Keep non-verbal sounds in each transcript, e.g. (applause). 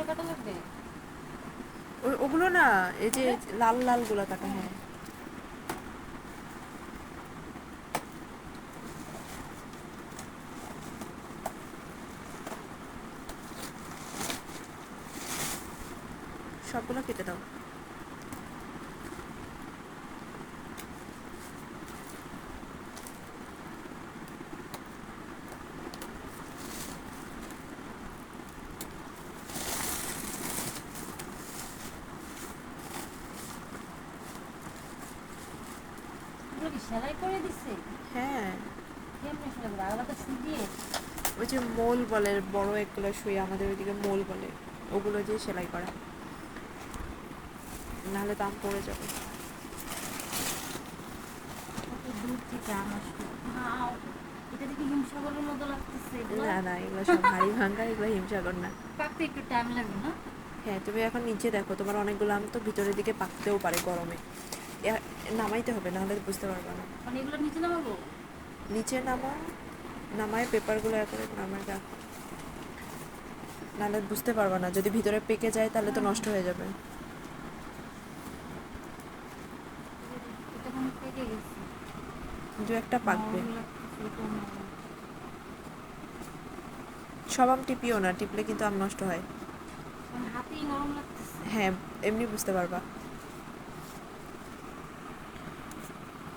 করে কাটা লাগবে? ওগুলো না এই যে লাল লালগুলা কাটা হ্যাঁ। সবগুলো কেটে দাও এগুলো কি সেলাই করে দিচ্ছে হ্যাঁ। কেমনে সেলাই করে আলাদা সুই দিয়ে? ওই যে মোল বলে বড় একগুলো আমাদের ওইদিকে মোল বলে ওগুলো দিয়ে সেলাই করা। নাহলে দাম পড়ে যাবে। দূর থেকে আমার এটা দেখি হিমসাগরের মতো লাগতেছে না না এগুলো সব হাড়ি ভাঙ্গা এগুলো হিমসাগর না। পাকতে একটু টাইম লাগবে না? হ্যাঁ তুমি এখন নিচে দেখো তোমার অনেকগুলো আম তো ভিতরের দিকে পাকতেও পারে গরমে। নামাইতে হবে নাহলে বুঝতে পারবে না। মানে এগুলো নিচে নামাবো? নিচে নামা নামায় পেপারগুলো একবারে নামায় রাখ। নাহলে বুঝতে পারবে না যদি ভিতরে পেকে যায় তাহলে তো নষ্ট হয়ে যাবে। দু একটা পাকবে। সব আম টিপিও না টিপলে কিন্তু আম নষ্ট হয়। মানে হ্যাঁ এমনি বুঝতে পারবা।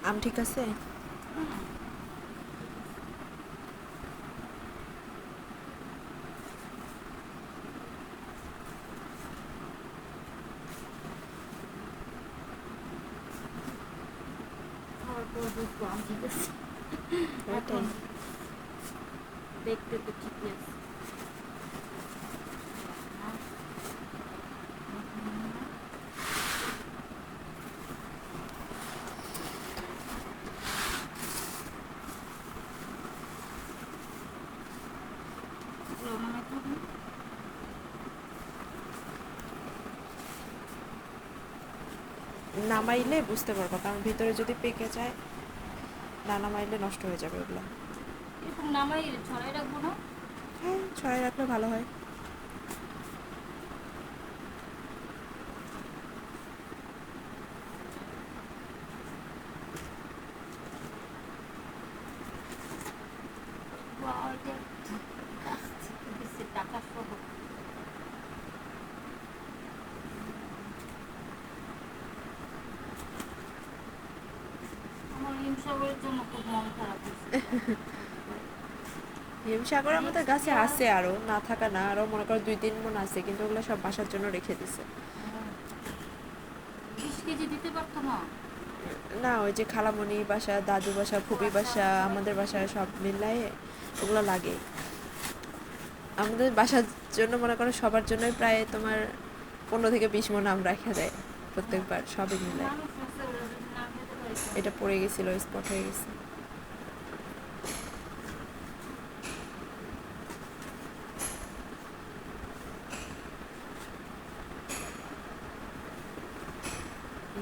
আম ঠিক আছে খাওয়ার পর বুঝব আম ঠিক আছে ওইটাই এখন দেখতে তো ঠিকই আছে লবণ একটু দিন। নামাইলে বুঝতে পারব কারণ ভিতরে যদি পেকে যায় না নামাইলে নষ্ট হয়ে যাবে ওগুলো। এরকম নামাই ছড়াই রাখব না? হ্যাঁ ছড়াই রাখলে ভালো হয়। বা, এটা দিচ্ছে টাকা সহ আমার হিমসাগরের জন্য খুব মন খারাপ হয়েছে (laughs) হিমসাগর আমাদের গাছে আছে আরও না থাকা না আরও মনে করো দুই তিন মন আছে কিন্তু ওগুলো সব বাসার জন্য রেখে দিছে। পারতো না? ওই যে খালামণি বাসা দাদু বাসা ফুপি বাসা আমাদের বাসা সব মিলাই ওগুলো লাগে। আমাদের বাসার জন্য মনে করো সবার জন্যই প্রায় তোমার পনেরো থেকে বিশ মন আম রাখা দেয় প্রত্যেকবার সবই মিলাই এটা পড়ে গেছিল স্পট হয়ে গেছে।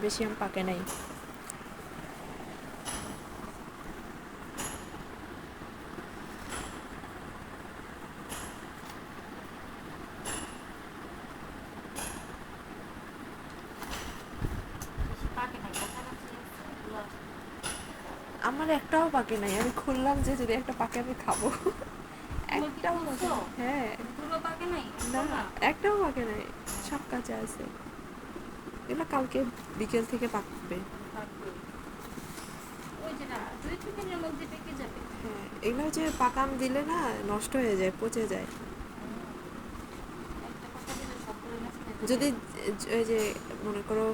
বেশি আমি পাকে নাই বেশি পাকে না, কাছাকাছি আছে, ওগুলা আমার একটাও পাকে নাই আমি খুললাম যে যদি একটা পাকে আমি খাব একটাও। হ্যাঁ পাকে নাই না না একটাও পাকে নাই সব কাঁচা আছে এগুলো কালকে বিকেল থেকে পাকবে হ্যাঁ এগুলো যে পাকাম দিলে না নষ্ট হয়ে যায় পচে যায় হয়ে। যদি ওই যে মনে করো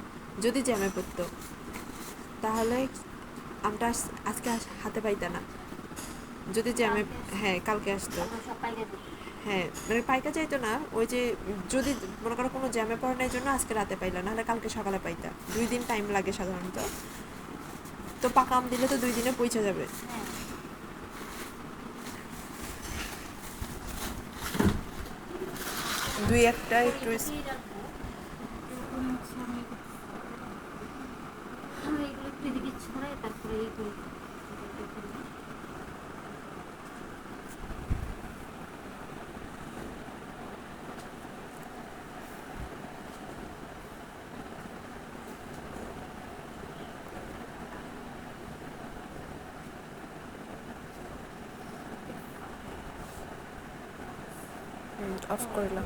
যদি জ্যামে পড়তো তাহলে আমটা আজ- আজকে হাতে পাইতা না। যদি জ্যামে। হ্যাঁ কালকে আসতো। হ্যাঁ মানে পাইকা চাইতো না। ওই যে যদি মনে করো কোনো জ্যামে পড়ানোর জন্য আজকে রাতে পাইলা নাহলে কালকে সকালে পাইতা। দুই দিন টাইম লাগে সাধারণত। তো পাকা আম দিলে তো দুই দিনে পৌঁছে যাবে। হ্যাঁ। দুই একটা একটু প্রথমে এগুলো একটু এদিকে ছড়ায় তারপরে এই করি অফ করলাম